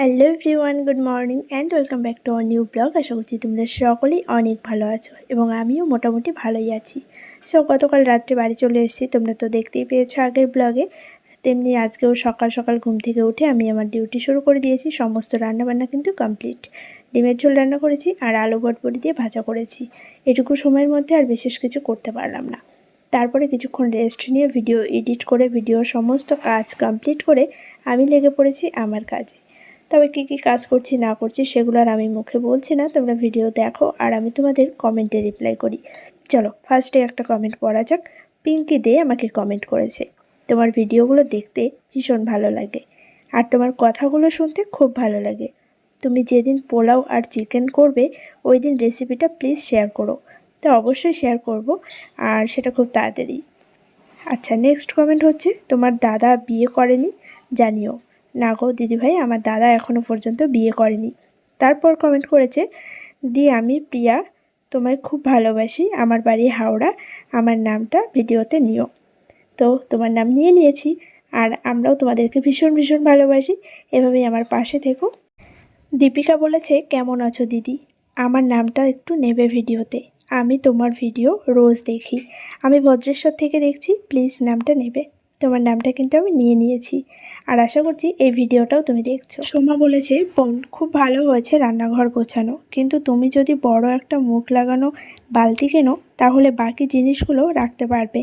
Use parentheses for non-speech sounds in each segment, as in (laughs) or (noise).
Hello everyone, good morning and welcome back to our new blog. আশা করছি তোমরা সকলেই অনেক ভালো আছো এবং আমিও মোটামুটি ভালোই আছি। সো গতকাল রাত্রে বাড়ি চলে এসেছি, তোমরা তো দেখতেই পেয়েছ আগের ব্লগে। তেমনি আজকেও সকাল সকাল ঘুম থেকে উঠে আমি আমার ডিউটি শুরু করে দিয়েছি, সমস্ত রান্নাবান্না কিন্তু কমপ্লিট। ডিমের ঝোল রান্না করেছি আর আলু বটবড়ি দিয়ে ভাজা করেছি। এটুকু সময়ের মধ্যে আর বিশেষ কিছু করতে পারলাম না। তারপরে কিছুক্ষণ রেস্ট নিয়ে ভিডিও এডিট করে, ভিডিওর সমস্ত কাজ কমপ্লিট করে আমি লেগে পড়েছি আমার কাজে। তবে কী কী কাজ করছি, না করছি সেগুলো আর আমি মুখে বলছি না। তোমরা ভিডিও দেখো আর আমি তোমাদের কমেন্টে রিপ্লাই করি। চলো ফার্স্টে একটা কমেন্ট পড়া যাক। পিঙ্কি দে আমাকে কমেন্ট করেছে। তোমার ভিডিওগুলো দেখতে ভীষণ ভালো লাগে। আর তোমার কথাগুলো শুনতে খুব ভালো লাগে। তুমি যেদিন পোলাও আর চিকেন করবে ওই দিন রেসিপিটা প্লিজ শেয়ার করো। তো অবশ্যই শেয়ার করব, আর সেটা খুব তাড়াতাড়ি। আচ্ছা নেক্সট কমেন্ট হচ্ছে, তোমার দাদা বিয়ে করেনি, জানিও। না গো দিদিভাই আমার দাদা এখনও পর্যন্ত বিয়ে করেনি। তারপর কমেন্ট করেছে, দি, আমি প্রিয়া, তোমায় খুব ভালোবাসি। আমার বাড়ি হাওড়া, আমার নামটা ভিডিওতে নিও। তো তোমার নাম নিয়ে নিয়েছি, আর আমরাও তোমাদেরকে ভীষণ ভীষণ ভালোবাসি। এভাবেই আমার পাশে থেকো। দীপিকা বলেছে, কেমন আছো দিদি? আমার নামটা একটু নেবে ভিডিওতে। আমি তোমার ভিডিও রোজ দেখি। আমি বজ্রেশ্বর থেকে দেখছি, প্লিজ নামটা নেবে। তোমার নামটা কিন্তু আমি নিয়ে নিয়েছি। আর আশা করছি এই ভিডিওটাও তুমি দেখছ। সোমা বলেছে, বোন, খুব ভালো হয়েছে রান্নাঘর গোছানো। কিন্তু তুমি যদি বড় একটা মুখ লাগানো, বালতি কেনো, তাহলে বাকি জিনিসগুলো রাখতে পারবে।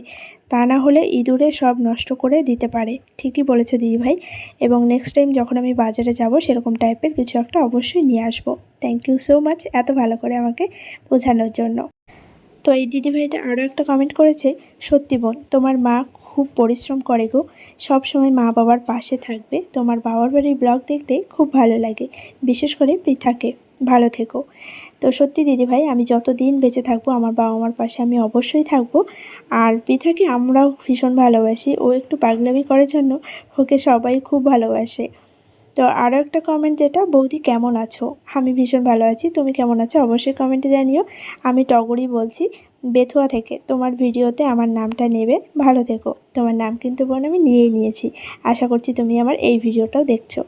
তা না হলে ইঁদুরে সব নষ্ট করে দিতে পারে। ঠিকই বলেছে দিদিভাই এবং নেক্সট টাইম যখন আমি বাজারে যাব, সেরকম টাইপের কিছু একটা অবশ্যই নিয়ে আসব। থ্যাংক ইউ সো মাচ এত ভালো করে আমাকে বোঝানোর জন্য। তো এই দিদিভাইটা আরও একটা কমেন্ট করেছে, সত্যি বোন, তোমার মা খুব পরিশ্রম করে গো। সব সময় মা বাবার পাশে থাকবে। তোমার বাবার বাড়ির ব্লগ দেখতে খুব ভালো লাগে। বিশেষ করে পৃথাকে। ভালো থেকো। তো সত্যি দিদিভাই, আমি যতদিন বেঁচে থাকব, আমার বাবা মার পাশে আমি অবশ্যই থাকব। আর পৃথাকে আমরাও ভীষণ ভালোবাসি। ও একটু পাগলামি করার জন্য ওকে সবাই খুব ভালোবাসে। তো আরও একটা কমেন্ট যেটা, বৌদি, কেমন আছো? আমি ভীষণ ভালো আছি। তুমি কেমন আছো? অবশ্যই কমেন্টে জানিও। আমি টগরি বলছি। বেথুয়া থেকে। তোমার ভিডিওতে আমার নামটা নেবে। ভালো থেকো। তোমার নাম কিন্তু বোন আমি নিয়েই নিয়েছি। আশা করছি তুমি আমার এই ভিডিওটাও দেখছ।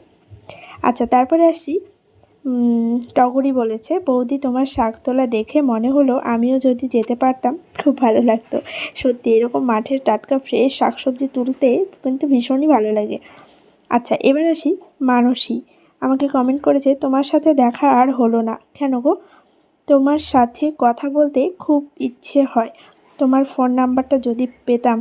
আচ্ছা তারপরে আসছি টগরি বলেছে, বৌদি, তোমার শাক তোলা দেখে মনে হলো আমিও যদি যেতে পারতাম, খুব ভালো লাগতো। সত্যি, এরকম মাঠের টাটকা ফ্রেশ শাকসবজি তুলতে কিন্তু ভীষণই ভালো লাগে। আচ্ছা এবার আসি মানসী। আমাকে কমেন্ট করেছে, তোমার সাথে দেখা আর হলো না। কেন গো? তোমার সাথে কথা বলতে খুব ইচ্ছে হয়। তোমার ফোন নাম্বারটা যদি পেতাম।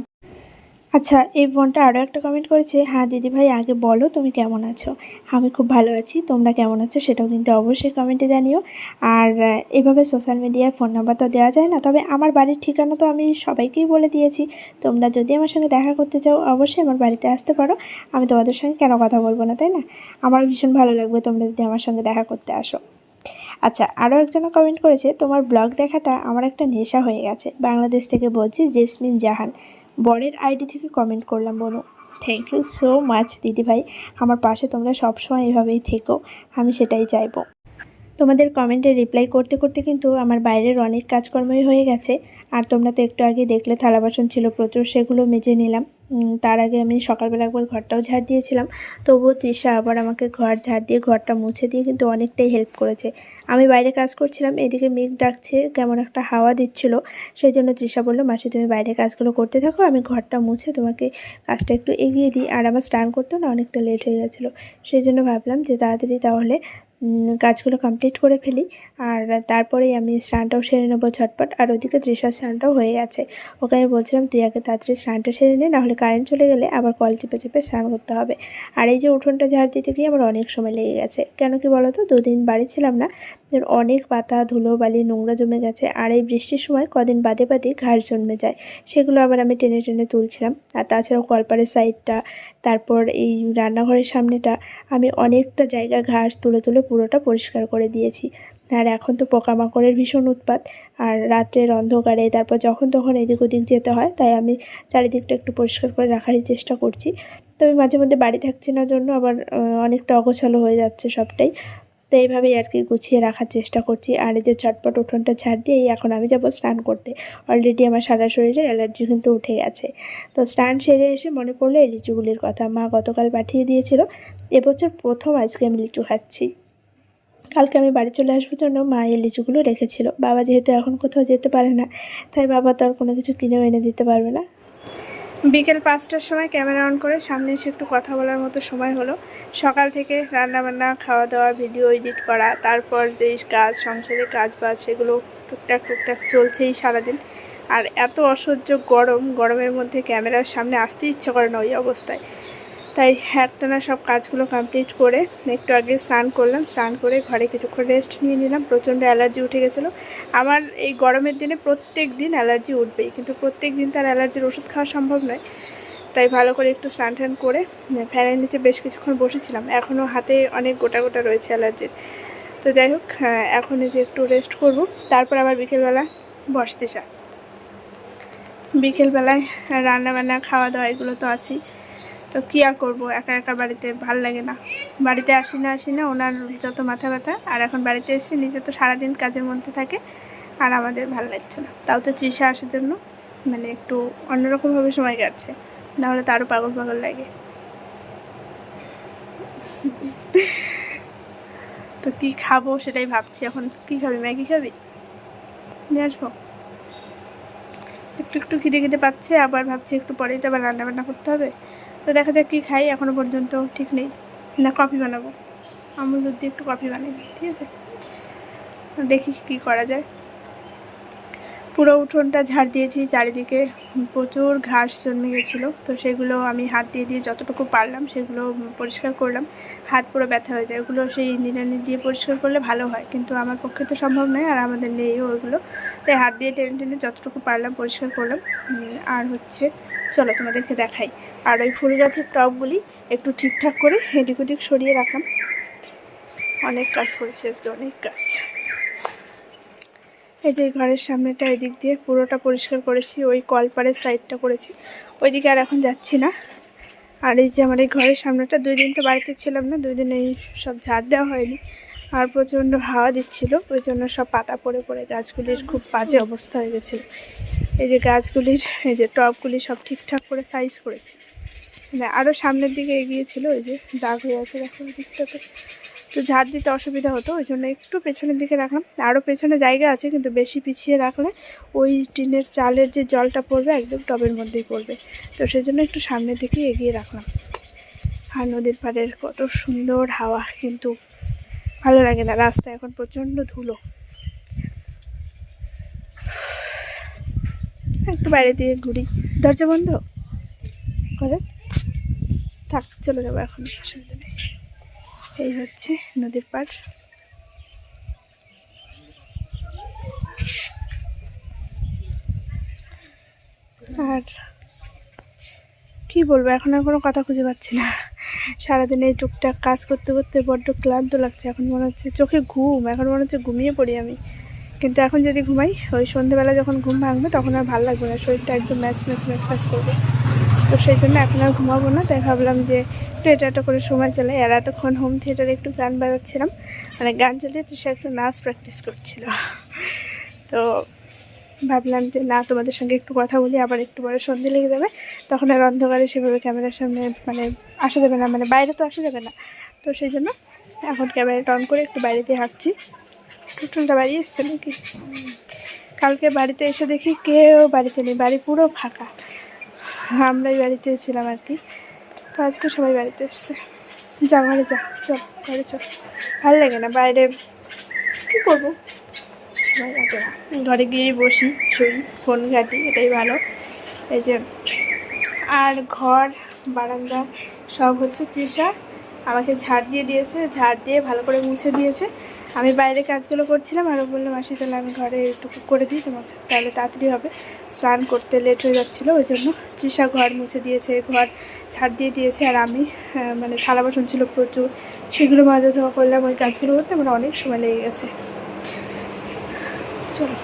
আচ্ছা এই ফোনটা আরও একটা কমেন্ট করেছে হ্যাঁ দিদিভাই, আগে বলো তুমি কেমন আছো? আমি খুব ভালো আছি, তোমরা কেমন আছো? সেটাও কিন্তু অবশ্যই কমেন্টে জানিও। আর এভাবে সোশ্যাল মিডিয়ায় ফোন নাম্বার তো দেওয়া যায় না, তবে আমার বাড়ির ঠিকানা তো আমি সবাইকেই বলে দিয়েছি। তোমরা যদি আমার সঙ্গে দেখা করতে চাও, অবশ্যই আমার বাড়িতে আসতে পারো। আমি তোমাদের সঙ্গে কেন কথা বলব না, তাই না? আমার ভীষণ ভালো লাগবে তোমরা যদি আমার সঙ্গে দেখা করতে আসো। আচ্ছা আরও একজন কমেন্ট করেছে, তোমার ব্লগ দেখাটা আমার একটা নেশা হয়ে গেছে। বাংলাদেশ থেকে বলছি জেসমিন জাহান। বরের আইডি থেকে কমেন্ট করলাম বলো। থ্যাংক ইউ সো মাচ দিদিভাই। আমার পাশে তোমরা সবসময় এভাবেই থেকো, আমি সেটাই চাইব। তোমাদের কমেন্টে রিপ্লাই করতে করতে কিন্তু আমার বাইরের অনেক কাজকর্মই হয়ে গেছে। আর তোমরা তো একটু আগে দেখলে, থালা বাসন ছিল প্রচুর, সেগুলো মেজে নিলাম। তার আগে আমি সকালবেলা একবার ঘরটাও ঝাড় দিয়েছিলাম। তবুও তৃষা আবার আমাকে ঘর ঝাড় দিয়ে, ঘরটা মুছে দিয়ে কিন্তু অনেকটাই হেল্প করেছে। আমি বাইরে কাজ করছিলাম, এদিকে মেঘ ডাকছে, কেমন একটা হাওয়া দিচ্ছিল। সেই জন্য তৃষা বলল, মাসি, তুমি বাইরে কাজগুলো করতে থাকো, আমি ঘরটা মুছে তোমাকে কাজটা একটু এগিয়ে দিই। আর আমার স্নান করতেও না অনেকটা লেট হয়ে গেছিল। সেই জন্য ভাবলাম যে তাড়াতাড়ি তাহলে কাজগুলো কমপ্লিট করে ফেলি। আর তারপরেই আমি স্নানটাও সেরে নেব ঝটপট। আর ওইদিকে তৃষার স্নানটাও হয়ে গেছে। ওকে আমি বলছিলাম, তুই আগে তাড়াতাড়ি স্নানটা সেরে নে, নাহলে কারেন্ট চলে গেলে আবার কল চেপে চেপে স্নান করতে হবে। আর এই যে উঠোনটা ঝাড় দিতে গিয়ে আমার অনেক সময় লেগে গেছে। কেন কি বলো তো, দুদিন বাড়ি ছিলাম না অনেক পাতা, ধুলো, বালি, নোংরা জমে গেছে। আর এই বৃষ্টির সময় কদিন বাদে বাদে ঘাস জন্মে যায়। সেগুলো আবার আমি টেনে টেনে তুলছিলাম। আর তাছাড়াও কলপারের সাইডটা তারপর এই রান্নাঘরের সামনেটা, আমি অনেকটা জায়গা ঘাস তুলে তুলে পুরোটা পরিষ্কার করে দিয়েছি। আর এখন তো পোকামাকড়ের ভীষণ উৎপাত। আর রাত্রের অন্ধকারে তারপর যখন তখন এদিক ওদিক যেতে হয়, তাই আমি চারিদিকটা একটু পরিষ্কার করে রাখারই চেষ্টা করছি। তবে মাঝে মধ্যে বাড়ি থাকছি না জন্য আবার অনেকটা অগোছালো হয়ে যাচ্ছে সবটাই। তো এইভাবেই আর কি গুছিয়ে রাখার চেষ্টা করছি। আর এই যে চটপট উঠোনটা ছাড় দিয়ে এখন আমি যাব স্নান করতে। অলরেডি আমার সারা শরীরে অ্যালার্জি কিন্তু উঠে গেছে। তো স্নান সেরে এসে মনে পড়ল এই লিচুগুলির কথা। মা গতকাল পাঠিয়ে দিয়েছিল, এবছর প্রথম আজকে আমি লিচু খাচ্ছি। কালকে আমি বাড়ি চলে আসব জন্য মা এই লিচুগুলো রেখেছিল। বাবা যেহেতু এখন কোথাও যেতে পারে না, তাই বাবা তো আর কোনো কিছু কিনেও এনে দিতে পারবে না। বিকেল পাঁচটার সময় ক্যামেরা অন করে সামনে এসে একটু কথা বলার মতো সময় হলো। সকাল থেকে রান্নাবান্না খাওয়া দাওয়া ভিডিও এডিট করা, তারপর যেই কাজ সংসারের কাজ বাজ সেগুলো টুকটাক টুকটাক চলছেই সারাদিন। আর এত অসহ্য গরম, গরমের মধ্যে ক্যামেরার সামনে আসতে ইচ্ছে করে না ওই অবস্থায়। তাই একটানা সব কাজগুলো কমপ্লিট করে একটু আগে স্নান করলাম, স্নান করে ঘরে কিছুক্ষণ রেস্ট নিয়ে নিলাম। প্রচণ্ড অ্যালার্জি উঠে গেছিল। আমার এই গরমের দিনে প্রত্যেক দিন অ্যালার্জি উঠবেই, কিন্তু প্রত্যেক দিন তার অ্যালার্জির ওষুধ খাওয়া সম্ভব নয়। তাই ভালো করে একটু স্নান টান করে ফ্যানের নিচে বেশ কিছুক্ষণ বসেছিলাম। এখনও হাতে অনেক গোটা গোটা রয়েছে অ্যালার্জির। তো যাই হোক এখন যে একটু রেস্ট করব, তারপর আবার বিকেলবেলা বসতে চা বিকেলবেলায় রান্নাবান্না খাওয়া দাওয়া এগুলো তো আছেই। তো কী আর করব? একা একা বাড়িতে ভালো লাগে না। বাড়িতে আসি না আসি না ওনার যত মাথা ব্যথা, আর এখন বাড়িতে এসে নিজে তো সারাদিন কাজের মধ্যে থাকে, আর আমাদের ভালো লাগছে না। তাও তো তৃষা আসার জন্য মানে একটু অন্যরকমভাবে সময় কাটছে, নাহলে তারও পাগল পাগল লাগে। তো কি খাব সেটাই ভাবছি এখন। কি খাবি, ম্যাগি খাবি? নিয়ে আসব। একটু একটু খিদে খিদে পাচ্ছে, আবার ভাবছি একটু পরেই তো আবার রান্না বান্না করতে হবে। তো দেখা যাক কী খাই এখনও পর্যন্ত ঠিক নেই। না, কফি বানাবো। আমুল দুধ দিয়ে একটু কফি বানাই, ঠিক আছে? দেখি কি করা যায়। পুরো উঠোনটা ঝাড় দিয়েছি, চারিদিকে প্রচুর ঘাস জন্মে গেছিল। তো সেগুলো আমি হাত দিয়ে দিয়ে যতটুকু পারলাম, সেগুলো পরিষ্কার করলাম। হাত পুরো ব্যথা হয়ে যায়। ওগুলো সেই নিড়ানি দিয়ে পরিষ্কার করলে ভালো হয়। কিন্তু আমার পক্ষে তো সম্ভব নয়, আর আমাদের নেইও ওইগুলো। তাই হাত দিয়ে টেনে টেনে যতটুকু পারলাম পরিষ্কার করলাম। আর হচ্ছে, চলো তোমাদেরকে দেখাই। আর ওই ফুল গাছের টবগুলি একটু ঠিকঠাক করে এদিক ওদিক সরিয়ে রাখলাম অনেক কাজ করেছি আজকে, অনেক কাজ। এই যে ঘরের সামনেটা এদিক দিয়ে পুরোটা পরিষ্কার করেছি, ওই কলপারের সাইডটা করেছি। ওইদিকে আর এখন যাচ্ছি না। আর এই যে আমার এই ঘরের সামনেটা, দুই দিন তো বাড়িতে ছিলাম না, দুই দিন এই সব ঝাড় দেওয়া হয়নি। আর প্রচণ্ড হাওয়া দিচ্ছিল, ওই জন্য সব পাতা পড়ে পড়ে, গাছগুলির খুব বাজে অবস্থা হয়ে গেছিল। এই যে গাছগুলির, এই যে টবগুলি সব ঠিকঠাক করে সাইজ করেছে। আরও সামনের দিকে এগিয়েছিল ওই যে দাগ হয়ে আছে দেখো দিকটাতে। তো ঝাড় দিতে অসুবিধা হতো, ওই জন্য একটু পেছনের দিকে রাখলাম। আরও পেছনে জায়গা আছে, কিন্তু বেশি পিছিয়ে রাখলে ওই টিনের চালের যে জলটা পড়বে একদম টবের মধ্যেই পড়বে। তো সেই জন্য একটু সামনের দিকে এগিয়ে রাখলাম। আর নদীর পাড়ের কত সুন্দর হাওয়া, কিন্তু ভালো লাগে না রাস্তা এখন প্রচণ্ড ধুলো। একটু বাইরে দিয়ে ঘুরি। দরজা বন্ধ? করে থাক, চলে যাব এখন, অসুবিধা নেই। এই হচ্ছে নদীর পাড়। আর কি বলব, এখন আর কোনো কথা খুঁজে পাচ্ছি না। সারাদিন এই টুকটাক কাজ করতে করতে বড্ড ক্লান্ত লাগছে, এখন মনে হচ্ছে চোখে ঘুম, এখন মনে হচ্ছে ঘুমিয়ে পড়ি আমি। কিন্তু এখন যদি ঘুমাই, ওই সন্ধ্যেবেলা যখন ঘুম ভাঙবে, তখন আর ভালো লাগবে না, শরীরটা একদম ম্যাচ ম্যাচ ম্যাচ ম্যাচ করবে। তো সেই জন্য এখন আর ঘুমাবো না। তাই ভাবলাম যে একটু এটা একটা করে সময় চলে আর এতক্ষণ হোম থিয়েটারে একটু গান বাজাচ্ছিলাম। মানে গান চালিয়ে সে একটু নাচ প্র্যাকটিস করছিল। তো ভাবলাম যে না, তোমাদের সঙ্গে একটু কথা বলি, আবার একটু পরে সন্ধে লেগে যাবে। তখন আর অন্ধকারে সেভাবে ক্যামেরার সামনে মানে আসা যাবে না মানে বাইরে তো আসা যাবে না। তো সেই জন্য এখন ক্যামেরাটা অন করে একটু বাইরে দিয়ে হাঁটছি। টুটুলটা বাড়ি এসছে নাকি? কালকে বাড়িতে এসে দেখি কেউ বাড়িতে নেই, বাড়ি পুরো ফাঁকা। আমরাই বাড়িতে ছিলাম আর কি। তো আজকে সবাই বাড়িতে এসছে। যা ঘরে যা চল, ঘরে চল। ভালো লাগে না বাইরে। কী করব? ঘরে গিয়েই বসি, শুই, ফোন ঘাটি, এটাই ভালো। এই যে, আর ঘর, বারান্দা, সব হচ্ছে তৃষা। আমাকে ঝাড় দিয়ে দিয়েছে। ঝাড় দিয়ে ভালো করে মুছে দিয়েছে। আমি বাইরে কাজগুলো করছিলাম আরও বললাম মাসি, তাহলে আমি ঘরে একটু করে দিই তোমাকে। তাহলে তাড়াতাড়ি হবে। স্নান করতে লেট হয়ে যাচ্ছিল, ওই জন্য তৃষা ঘর মুছে দিয়েছে, ঘর ছাড় দিয়ে দিয়েছে, আর আমি মানে থালা বাসন ছিল প্রচুর, সেগুলো মাজা ধোয়া করলাম, ওই কাজগুলো করতে আমার অনেক সময় লেগে গেছে। চলো।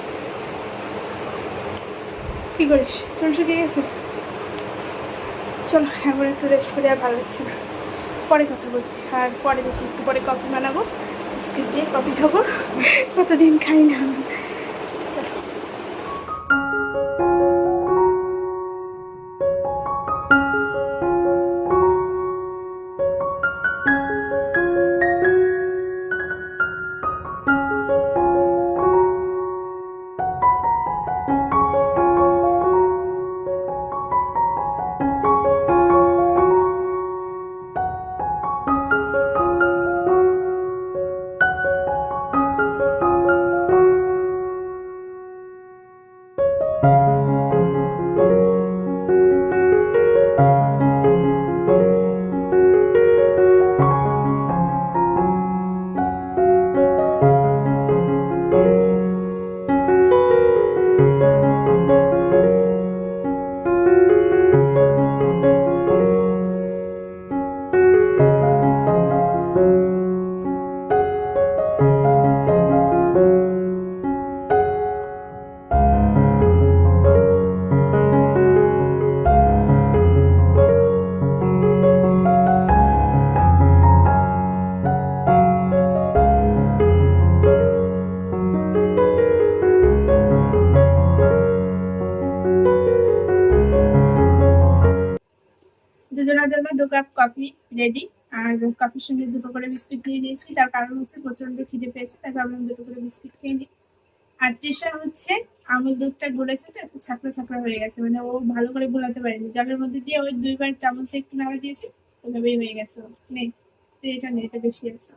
কী করিস? চল শুকিয়ে গেছে? চলো, এখন একটু রেস্ট করে, আর ভালো লাগছে না। পরে কথা বলছি, আর পরে দেখি, একটু পরে কফি বানাবো, বিস্কিট দিয়ে কফি খাব। (laughs) কতদিন খাই না সঙ্গে দুটো করে বিস্কিট দিয়ে দিয়েছি। তার কারণ হচ্ছে প্রচণ্ড খিদে পেয়েছে, তাই ভাবলাম দুটো করে বিস্কিট খেয়ে নিই। আর চেষ্টা হচ্ছে আমুল দুধটা গুলেছে তো, একটু ছাকড়া ছাকড়া হয়ে গেছে। মানে ও ভালো করে গুলাতে পারেনি। জলের মধ্যে দিয়ে ওই দুইবার চামচ দিয়ে একটু নাড়া দিয়েছি, ওইভাবেই হয়ে গেছে। নেই এটা নেই এটা বেশি আছে।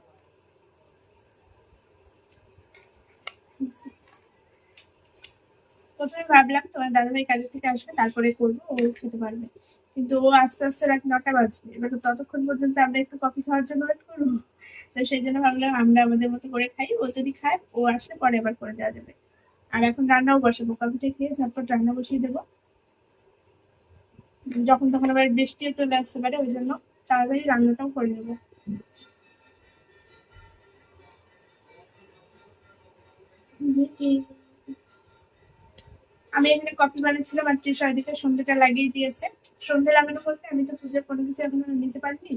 প্রথমে ভাবলাম তোমার দাদাভাই কাজের থেকে আসবে, তারপরে করব, ও খেতে পারবে। কিন্তু ও আস্তে আস্তে রাত নটা বাজবে, এবার ততক্ষণ পর্যন্ত আমরা একটু কফি খাওয়ার জন্য ওয়েট করব। তো সেই জন্য ভাবলাম আমরা আমাদের মতো করে খাই, ও যদি খায়, ও আসলে পরে এবার করে দেওয়া যাবে। আর এখন রান্নাও বসাবো, কফিটা খেয়ে ঝটপট রান্না বসিয়ে দেবো। যখন তখন আবার বৃষ্টিও চলে আসতে পারে, ওই জন্য তাড়াতাড়ি রান্নাটাও করে নেব। দিয়েছি। আমি এখানে কপি বানাচ্ছিলাম আর তৃষা ওইদিকে সন্ধ্যেটা লাগিয়ে দিয়েছে। সন্ধ্যে লাগানো বলতে আমি তো পুজোর কোনো কিছু এখনও নিতে পারিনি।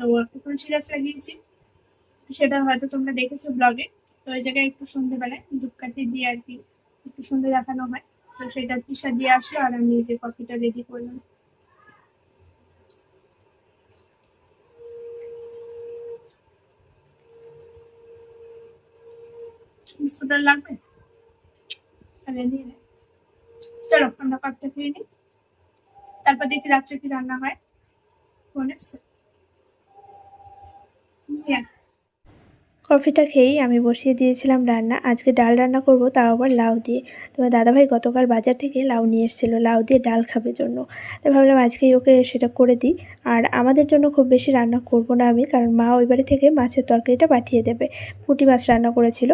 তো একটা গাছ লাগিয়েছি। সেটা হয়তো তোমরা দেখেছ ব্লগে। তো ওই জায়গায় একটু সন্ধ্যেবেলায় ধূপকাঠি দিয়ে আর কি একটু সন্ধ্যে দেখানো হয়। তো সেটা তৃষা দিয়ে আসলো আর আমি যে কফিটা রেডি করলাম। লাগবে? তাহলে নিয়ে। চলো আমরা কাপটা খেয়ে নিই তারপর দেখি রাত্রে কি রান্না হয় ফোনে। কফিটা খেয়েই আমি বসিয়ে দিয়েছিলাম রান্না। আজকে ডাল রান্না করব, তাও আবার লাউ দিয়ে। তোমার দাদাভাই গতকাল বাজার থেকে লাউ নিয়ে এসেছিল, লাউ দিয়ে ডাল খাবে জন্য। তাই ভাবলাম আজকেই ওকে সেটা করে দিই। আর আমাদের জন্য খুব বেশি রান্না করব না আমি, কারণ মা ওই বাড়ি থেকে মাছের তরকারিটা পাঠিয়ে দেবে। পুঁটি মাছ রান্না করেছিল,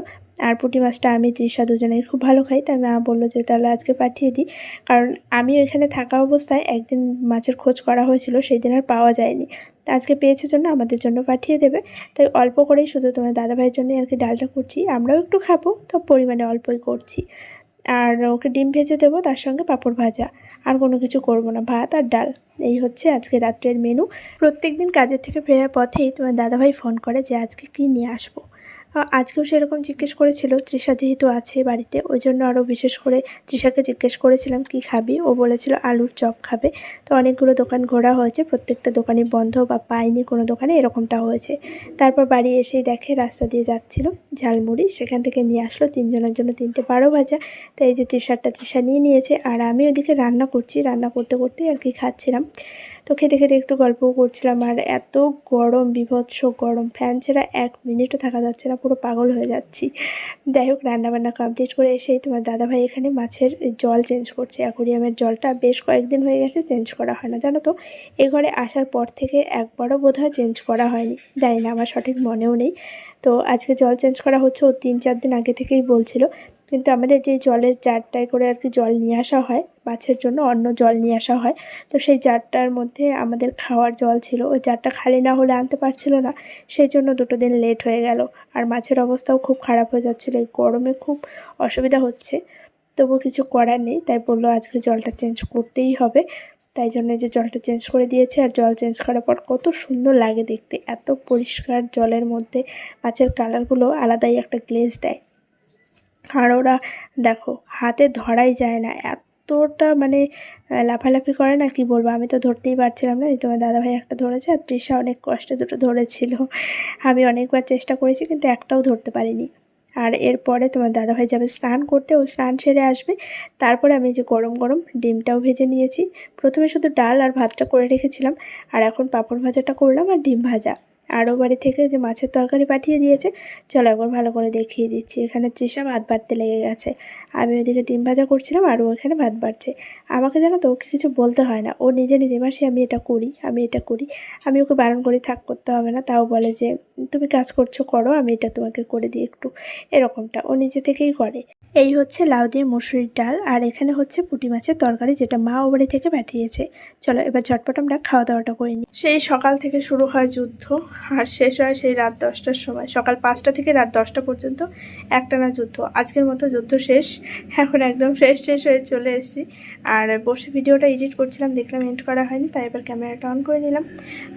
আর পুঁটি মাছটা আমি, তৃষা দুজনেই খুব ভালো খাই, তাই মা বলল যে তাহলে আজকে পাঠিয়ে দিই। কারণ আমি ওইখানে থাকা অবস্থায় একদিন মাছের খোঁজ করা হয়েছিল, সেই দিন আর পাওয়া যায়নি। আজকে পেয়েছে জন্য আমাদের জন্য পাঠিয়ে দেবে। তাই অল্প করেই শুধু তোমার দাদাভাইয়ের জন্য আর কি ডালটা করছি। আমরাও একটু খাব, তো পরিমাণে অল্পই করছি। আর ওকে ডিম ভেজে দেবো, তার সঙ্গে পাঁপড় ভাজা। আর কোনো কিছু করব না, ভাত আর ডাল। এই হচ্ছে আজকে রাত্রের মেনু প্রত্যেক দিন কাজের থেকে ফেরার পথেই তোমার দাদাভাই ফোন করে যে আজকে কী নিয়ে আসব। আজকেও সেরকম জিজ্ঞেস করেছিল। তৃষা যেহেতু আছে বাড়িতে, ওই জন্য আরও বিশেষ করে তৃষাকে জিজ্ঞেস করেছিলাম, কি খাবি? ও বলেছিল, আলুর চপ খাবে। তো অনেকগুলো দোকান ঘোরা হয়েছে, প্রত্যেকটা দোকানই বন্ধ বা পাইনি কোনো দোকানে, এরকমটা হয়েছে। তারপর বাড়ি এসেই দেখে রাস্তা দিয়ে যাচ্ছিল, ঝালমুড়ি, সেখান থেকে নিয়ে আসলো তিনজনের জন্য তিনটে বারো ভাজা। তাই এই যে তৃষারটা তৃষা নিয়ে নিয়েছে, আর আমি ওদিকে রান্না করছি, রান্না করতে করতে আর কি খাচ্ছিলাম। তো খেতে খেতে একটু গল্পও করছিলাম আর এত গরম, বিভৎস গরম। ফ্যান ছাড়া এক মিনিটও থাকা যাচ্ছে না, পুরো পাগল হয়ে যাচ্ছি। যাই হোক, রান্নাবান্না কমপ্লিট করে এসেই তোমার দাদাভাই এখানে মাছের জল চেঞ্জ করছে। অ্যাকোরিয়ামের জলটা বেশ কয়েকদিন হয়ে গেছে চেঞ্জ করা হয় না, জানো তো? এ ঘরে আসার পর থেকে একবারও বোধহয় চেঞ্জ করা হয়নি। জানি না, আমার সঠিক মনেও নেই। তো আজকে জল চেঞ্জ করা হচ্ছে, ও তিন চার দিন আগে থেকেই বলছিল। কিন্তু আমাদের যে জলের জারটায় করে আর কি জল নিয়ে আসা হয়, মাছের জন্য অন্য জল নিয়ে আসা হয়, তো সেই জারটার মধ্যে আমাদের খাওয়ার জল ছিল। ওই জারটা খালি না হলে আনতে পারছিল না, সেই জন্য দুটো দিন লেট হয়ে গেল। আর মাছের অবস্থাও খুব খারাপ হয়ে যাচ্ছিল। এই গরমে খুব অসুবিধা হচ্ছে। তবু কিছু করার নেই, তাই বলল আজকে জলটা চেঞ্জ করতেই হবে। তাই জন্য যে জলটা চেঞ্জ করে দিয়েছে, আর জল চেঞ্জ করার পর কত সুন্দর লাগে দেখতে। এত পরিষ্কার জলের মধ্যে মাছের কালারগুলো আলাদাই একটা গ্লেজ দেয়। আর ওরা দেখো, হাতে ধরাই যায় না। এতটা মানে লাফালাফি করে না, কি বলব? আমি তো ধরতেই পারছিলাম না তোমার দাদাভাই একটা ধরেছে আর তৃষা অনেক কষ্টে দুটো ধরেছিল। আমি অনেকবার চেষ্টা করেছি, কিন্তু একটাও ধরতে পারিনি। আর এরপরে তোমার দাদাভাই যাবে স্নান করতে, ও স্নান সেরে আসবে। তারপরে আমি যে গরম গরম ডিমটাও ভেজে নিয়েছি। প্রথমে শুধু ডাল আর ভাতটা করে রেখেছিলাম, আর এখন পাঁপড় ভাজাটা করলাম আর ডিম ভাজা। আরও বাড়ি থেকে যে মাছের তরকারি পাঠিয়ে দিয়েছে। চলো একবার ভালো করে দেখিয়ে দিচ্ছি। এখানে তৃষা ভাত বাড়তে লেগে গেছে। আমি ওইদিকে ডিম ভাজা করছিলাম আর ও এখানে ভাত বাড়ছে। আমাকে জানো তো, ওকে কিছু বলতে হয় না। ও নিজে নিজে, মাসি, আমি এটা করি, আমি এটা করি। আমি ওকে বারণ করি, থাক, করতে হবে না। তাও বলে যে, তুমি কাজ করছ, করো, আমি এটা তোমাকে করে দিই একটু। এরকমটা ও নিজে থেকেই করে। এই হচ্ছে লাউ দিয়ে মুসুরির ডাল, আর এখানে হচ্ছে পুঁটি মাছের তরকারি যেটা মা ও বাড়ি থেকে পাঠিয়েছে। চলো এবার ঝটপট আমরা খাওয়া দাওয়াটা করে নিই। সেই সকাল থেকে শুরু হয় যুদ্ধ। আর শেষ হয় সেই রাত দশটার সময়। সকাল পাঁচটা থেকে রাত দশটা পর্যন্ত একটানা যুদ্ধ। আজকের মতো যুদ্ধ শেষ। এখন একদম ফ্রেশ শেষ হয়ে চলে এসেছি। আর বসে ভিডিওটা এডিট করছিলাম, দেখলাম এন্ড করা হয়নি, তাই এবার ক্যামেরাটা অন করে নিলাম।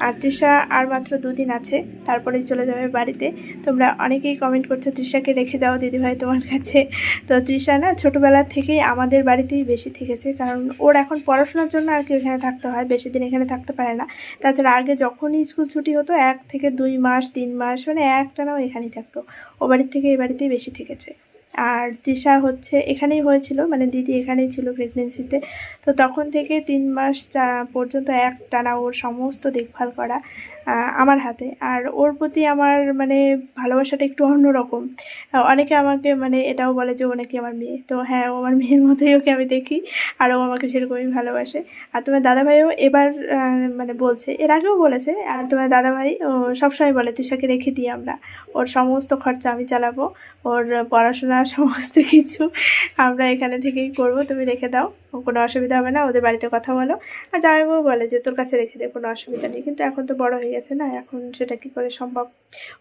আর তৃষা আর মাত্র দুদিন আছে তারপরে চলে যাবে বাড়িতে। তোমরা অনেকেই কমেন্ট করছ, তৃষাকে রেখে যাও দিদিভাই তোমার কাছে। তো তৃষা না ছোটোবেলা থেকেই আমাদের বাড়িতেই বেশি থেকেছে, কারণ ওর এখন পড়াশোনার জন্য আর কি এখানে থাকতে হয়, বেশি দিন এখানে থাকতে পারে না। তাছাড়া আগে যখনই স্কুল ছুটি হতো, এক থেকে দুই মাস, তিন মাস মানে একটানাও এখানেই থাকতো। ও বাড়ির থেকে এ বাড়িতেই বেশি থেকেছে। আর তৃষা হচ্ছে, এখানেই হয়েছিল মানে দিদি এখানেই ছিল প্রেগনেন্সিতে তো তখন থেকে তিন মাস পর্যন্ত এক টানা ওর সমস্ত দেখভাল করা। আমার হাতে। আর ওর প্রতি আমার মানে ভালোবাসাটা একটু অন্যরকম। অনেকে আমাকে মানে এটাও বলে যে, ও নাকি আমার মেয়ে। তো হ্যাঁ ও আমার মেয়ের মতোই ওকে আমি দেখি আর ও আমাকে সেরকমই ভালোবাসে। আর তোমার দাদাভাইও এবার মানে বলছে, এর আগেও বলেছে, আর তোমার দাদাভাই, ও সবসময় বলে তৃষাকে রেখে দিই আমরা। ওর সমস্ত খরচা আমি চালাবো। ওর পড়াশোনা, (laughs) সমস্ত কিছু আমরা এখানে থেকেই করব। তুমি রেখে দাও। কোনো অসুবিধা হবে না, ওদের বাড়িতে কথা বলো। আর জামাইবাবু বলে যে, তোর কাছে রেখে দে, কোনো অসুবিধা নেই। কিন্তু এখন তো বড় হয়ে গেছে না, এখন সেটা কি করে সম্ভব?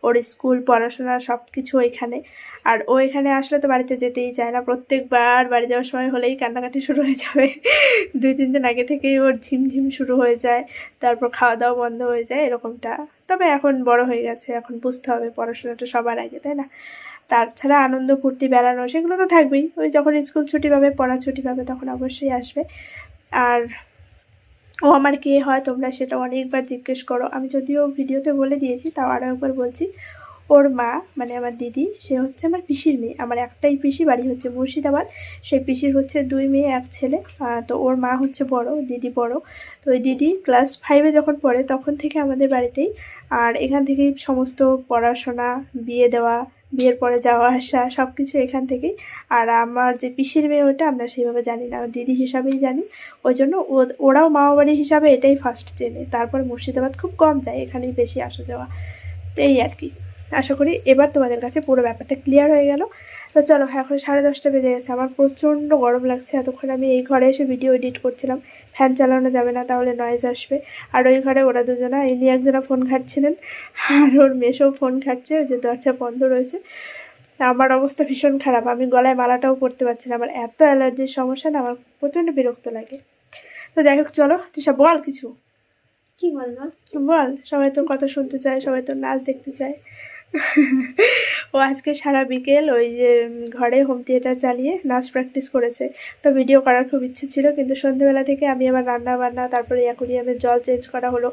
ওর স্কুল, পড়াশোনা সব কিছু ওইখানে। আর ও এখানে আসলে তো বাড়িতে যেতেই চায় না। প্রত্যেকবার বাড়ি যাওয়ার সময় হলেই কান্নাকাটি শুরু হয়ে যাবে। (laughs) দুই, তিন দিন আগে থেকেই ওর ঝিমঝিম শুরু হয়ে যায়। তারপর খাওয়া দাওয়া বন্ধ হয়ে যায়, এরকমটা। তবে এখন বড় হয়ে গেছে, এখন বুঝতে হবে পড়াশোনাটা সবার আগে, তাই না? তাছাড়া আনন্দ ফুর্তি বেড়ানো, সেগুলো তো থাকবেই। ওই যখন স্কুল ছুটি পাবে, পড়া ছুটি পাবে, তখন অবশ্যই আসবে। আর ও আমার কে হয় তোমরা সেটা অনেকবার জিজ্ঞেস করো। আমি যদিও ভিডিওতে বলে দিয়েছি, তাও আরও একবার বলছি। ওর মা মানে আমার দিদি, সে হচ্ছে আমার পিসির মেয়ে। আমার একটাই পিসি, বাড়ি হচ্ছে মুর্শিদাবাদ। সেই পিসির হচ্ছে দুই মেয়ে, এক ছেলে। তো ওর মা হচ্ছে বড়, দিদি বড়। তো ওই দিদি ক্লাস ফাইভে যখন পড়ে, তখন থেকে আমাদের বাড়িতেই। আর এখান থেকেই সমস্ত পড়াশোনা, বিয়ে দেওয়া বিয়ের পরে যাওয়া আসা সব কিছু এখান থেকেই। আর আমার যে পিসির মেয়ে ওটা আমরা সেইভাবে জানি না দিদি হিসাবেই জানি। ওই জন্য ওরাও মামা বাড়ি হিসাবে এটাই ফার্স্ট চেনে তারপর মুর্শিদাবাদ খুব কম যায়, এখানেই বেশি আসা যাওয়া। এই আর কি। আশা করি এবার তোমাদের কাছে পুরো ব্যাপারটা ক্লিয়ার হয়ে গেল। তো চলো এখন সাড়ে দশটা বেজে গেছে। আমার প্রচণ্ড গরম লাগছে। এতক্ষণ আমি এই ঘরে এসে ভিডিও এডিট করছিলাম। ফ্যান চালানো যাবে না তাহলে নয়েজ আসবে। আর ওই ঘরে ওরা দুজনা ইনি একজনা ফোন ঘাটছিলেন আর ওর মেশও ফোন ঘাটছে ওই যে দরজা বন্ধ রয়েছে। আমার অবস্থা ভীষণ খারাপ। আমি গলায় মালাটাও পরতে পারছি না। আমার এত অ্যালার্জির সমস্যা না আমার প্রচণ্ড বিরক্ত লাগে। তো যাই হোক চলো তৃষা বল কিছু। কি বলব? বল সবাই তোর কথা শুনতে চায় সবাই তোর নাচ দেখতে চায়। (laughs) ও আজকে সারা বিকেল ওই যে ঘরে হোম থিয়েটার চালিয়ে নাচ প্র্যাকটিস করেছে। তো ভিডিও করার খুব ইচ্ছে ছিল, কিন্তু সন্ধ্যেবেলা থেকে আমি আবার রান্না বান্না তারপরে অ্যাকুরিয়ামের জল চেঞ্জ করা হলো।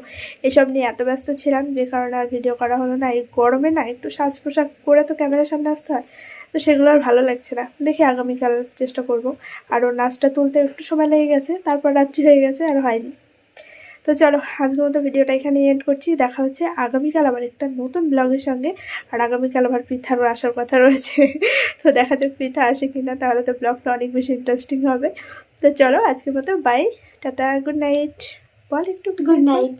এসব নিয়ে এত ব্যস্ত ছিলাম যে কারণে আর ভিডিও করা হলো না। এই গরমে না একটু সাজ পোশাক করে তো ক্যামেরার সামনে আসতে হয়, তো সেগুলো আর ভালো লাগছে না। দেখি আগামীকাল চেষ্টা করব। আর নাচটা তুলতে একটু সময় লেগে গেছে, তারপর রাত্রি হয়ে গেছে আর হয়নি। তো চলো, আজকের মতো ভিডিওটা এখানে এন্ড করছি। দেখা হচ্ছে আগামীকাল আবার একটা নতুন ব্লগের সঙ্গে। আর আগামীকাল আবার পৃথারও আসার কথা রয়েছে। (laughs) তো দেখা যাক পৃথা আসে কিনা, তাহলে তো ব্লগটা অনেক বেশি ইন্টারেস্টিং হবে। তো চলো, আজকের মতো বাই টাটা গুড নাইট বল একটু গুড নাইট